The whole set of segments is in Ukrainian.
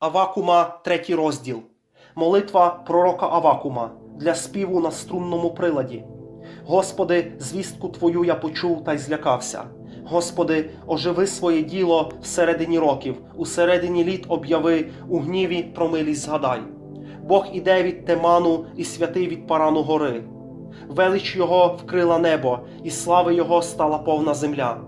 Авакума, третій розділ. Молитва пророка Авакума для співу на струнному приладі. Господи, звістку Твою я почув та й злякався. Господи, оживи своє діло всередині років, усередині літ обяви, у гніві про милість згадай. Бог іде від Теману і святий від Парану гори. Велич Його вкрила небо, і слави Його стала повна земля.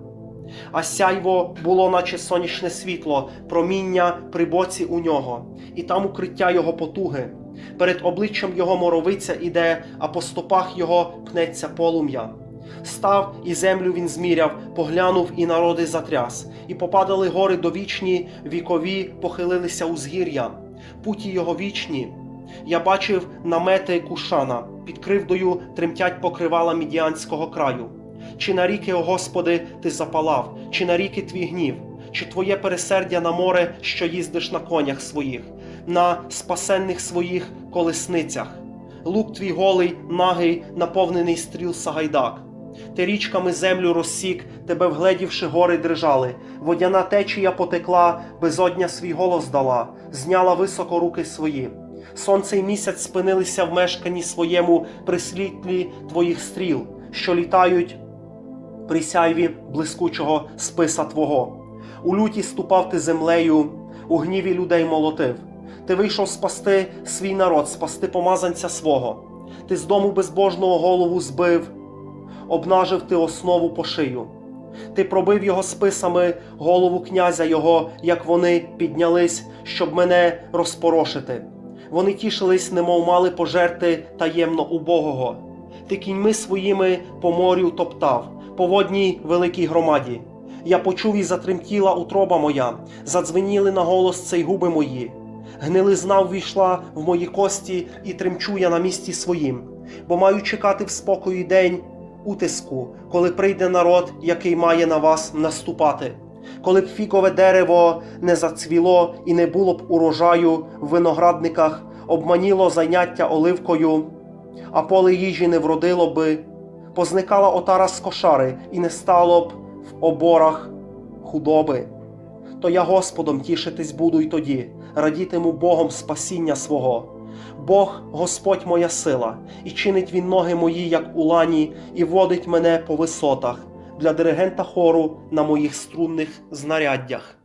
А сяйво було, наче сонячне світло, проміння при боці у нього, і там укриття його потуги. Перед обличчям його моровиця іде, а по стопах його пнеться полум'я. Став і землю він зміряв, поглянув і народи затряс, і попадали гори довічні, вікові похилилися узгір'я, путі його вічні. Я бачив намети Кушана, під кривдою тремтять покривала мідіанського краю. Чи на ріки, о Господи, ти запалав, чи на ріки твій гнів, чи твоє пересердя на море, що їздиш на конях своїх, на спасенних своїх колесницях, лук твій голий, нагий, наповнений стріл Сагайдак. Ти річками землю розсік, тебе вгледівши гори дрижали, водяна течія потекла, безодня свій голос дала, зняла високо руки свої. Сонце й місяць спинилися в мешканні своєму при світлі твоїх стріл, що літають при сяйві блискучого списа Твого. У люті ступав ти землею, у гніві людей молотив. Ти вийшов спасти свій народ, спасти помазанця свого. Ти з дому безбожного голову збив, обнажив ти основу по шию. Ти пробив його списами голову князя його, як вони піднялись, щоб мене розпорошити. Вони тішились, немов мали пожерти таємно убогого. Ти кіньми своїми по морю топтав, по водній великій громаді. Я почув і затремтіла утроба моя, задзвеніли на голос цей губи мої. Гнилизна ввійшла в мої кості і тремчу я на місці своїм, бо маю чекати в спокої день утиску, коли прийде народ, який має на вас наступати. Коли б фікове дерево не зацвіло і не було б урожаю в виноградниках, обманіло заняття оливкою, а поле їжі не вродило би, позникала отара з кошари і не стало б в оборах худоби. То я Господом тішитись буду й тоді, радітиму Богом спасіння свого. Бог Господь моя сила, і чинить він ноги мої, як у лані, і водить мене по висотах для диригента хору на моїх струнних знаряддях.